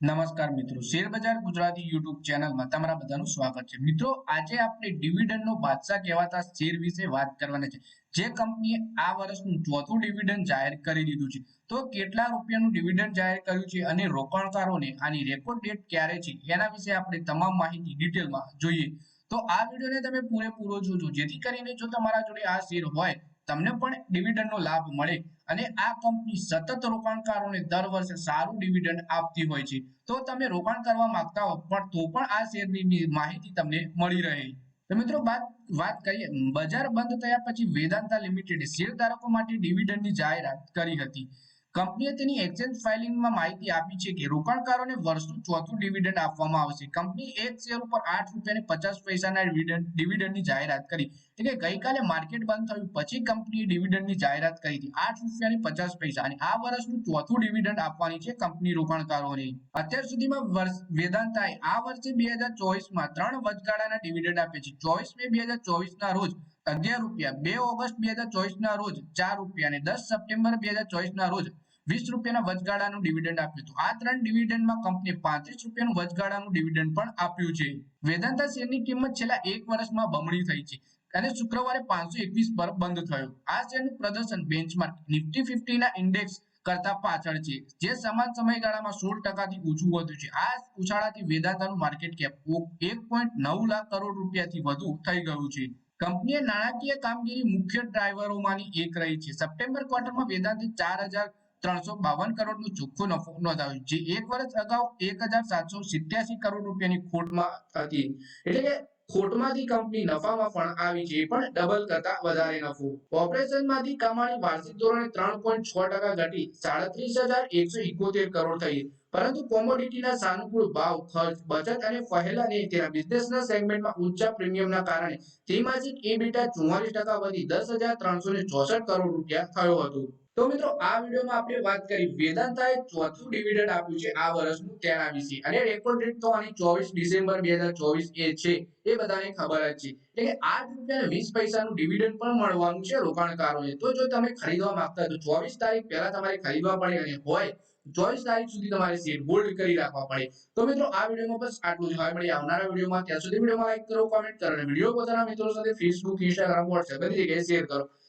નમસ્કાર મિત્રો. શેર બજાર ગુજરાતી યુટ્યુબ ચેનલમાં તમારા બધાનું સ્વાગત છે. મિત્રો, આજે આપણે ડિવિડન્ડનો બાદશાહ કહેવાતા શેર વિશે વાત કરવાના છે. જે કંપનીએ આ વર્ષનું ચોથું ડિવિડન્ડ જાહેર કરી દીધું છે. તો કેટલા રૂપિયાનું ડિવિડન્ડ જાહેર કર્યું છે અને રોકાણકારોને આની રેકોર્ડ ડેટ ક્યારે છે, એના વિશે આપણે તમામ માહિતી ડિટેલમાં જોઈએ. તો આ વિડીયોને તમે પૂરેપૂરો જોજો. જેથી કરીને જો તમારા જોડે આ શેર હોય તમને પણ ડિવિડન્ડનો લાભ મળે અને આ કંપની સતત રોકાણકારોને દર વર્ષે સારું ડિવિડન્ડ આપતી હોય છે. તો તમે રોકાણ કરવા માંગતા હો પણ તો પણ આ શેરની માહિતી તમને મળી રહે. તો મિત્રો વાત વાત કરીએ, બજાર બંધ થયા પછી વેદાંતા લિમિટેડે શેર માટે ડિવિડન્ડની જાહેરાત કરી હતી. કંપનીએ તેની એક્સચેન્જ ફાઇલિંગમાં માહિતી આપી છે કે રોકાણકારોને વર્ષનું ચોથું ડિવિડન્ડ આપવામાં આવશે. કંપની એક શેર ઉપર આઠ રૂપિયા પચાસ પૈસાના ડિવિડન્ડની જાહેરાત કરી. એટલે ગઈકાલે માર્કેટ બંધ થયું, પછી કંપનીએ ડિવિડન્ડની જાહેરાત કરી હતી. આઠ રૂપિયાની પચાસ પૈસા. અને આ વર્ષનું ચોથું ડિવિડન્ડ આપવાની છે કંપની રોકાણકારોને. અત્યાર સુધીમાં વર્ષ, વેદાંતાએ આ વર્ષે બે હજાર ચોવીસમાં ત્રણ વચગાળાના ડિવિડન્ડ આપ્યા છે. ચોવીસ મે બે હજાર ચોવીસના રોજ અગિયાર રૂપિયા, બે ઓગસ્ટ બે હજાર ચોવીસના રોજ ચાર રૂપિયા અને દસ સપ્ટેમ્બર બે હજાર ચોવીસના રોજ વીસ રૂપિયાના વચગાળાનું ડિવિડન્ડ આપ્યું હતું. આ ત્રણ ડિવિડન્ડમાં કંપની પાંત્રીસ રૂપિયાનું વચગાળાનું ડિવિડન્ડ પણ આપ્યું છે. વેદાંતા શેરની કિંમત છેલ્લા એક વર્ષમાં બમણી થઈ છે અને શુક્રવારે પાંચસો એકવીસ પર બંધ થયો. આ શેરનું પ્રદર્શન બેન્ચમાર્ક નિફ્ટી ફિફ્ટીના ઇન્ડેક્સ કરતા પાછળ છે, જે સમાન સમયગાળામાં સોળ ટકાથી ઓછું વધ્યું છે. આ ઉછાળાથી વેદાંતાનું માર્કેટ કેપ એક પોઈન્ટ નવ લાખ કરોડ રૂપિયાથી વધુ થઈ ગયું છે. કંપનીએ નાણાકીય કામગીરી મુખ્ય ડ્રાઈવરોમાંની એક રહી છે. સપ્ટેમ્બર ક્વાર્ટરમાં વેદાંતે ચાર હજાર ત્રણસો બાવન કરોડનો ચોખ્ખો નફો નોંધાવ્યો જે એક વર્ષ અગાઉ એક હજાર સાતસો સિત્યાસી કરોડ રૂપિયાની ખોટમાં હતી. એટલે કે ખોટમાંથી કંપની નફામાં પણ આવી છે પણ ડબલ કરતા વધારે નફો. ઓપરેશનમાંથી કમાણી વાર્ષિક ધોરણે ત્રણ પોઈન્ટ છ ટકા ઘટી સાડત્રીસ હજાર એકસો ઇકોતેર કરોડ થઈ. પરંતુ કોમોડિટીના સાનુકૂળ ભાવ, ખર્ચ, બચત અને પહેલાની તેના બિઝનેસના સેગમેન્ટમાં ઊંચા પ્રીમિયમના કારણે ત્રિમાસિક એબીટા ચુમ્માલીસ ટકા વધી દસ હજાર ત્રણસો ચોસઠ કરોડ રૂપિયા થયો હતો. તો મિત્રો, આ વિડીયોમાં આપણે વાત કરી વેદાંતાએ ચોથું ડિવિડન્ડ આપ્યું છે આ વર્ષનું તેના વિશે. અને રેકોર્ડ ડેટ તો આની ચોવીસ ડિસેમ્બર બે એ છે, એ બધાને ખબર જ છે. એટલે આઠ રૂપિયા વીસ પૈસાનું ડિવિડન્ડ પણ મળવાનું છે રોકાણકારોને. તો જો તમે ખરીદવા માંગતા તો ચોવીસ તારીખ પહેલા તમારે ખરીદવા પડે અને હોય ચોવીસ તારીખ સુધી તમારે શેર હોલ્ડ કરી રાખવા પડે. તો મિત્રો, આ વિડીયોમાં બસ આટલું જ. હવે મળી આવનારા વિડીયોમાં. ત્યાં સુધી વિડીયોમાં લાઈક કરો કોમેન્ટ કરો અને વીડિયો પોતાના મિત્રો સાથે ફેસબુક ઇન્સ્ટાગ્રામ વોટ્સએપ બધી જગ્યાએ શેર કરો.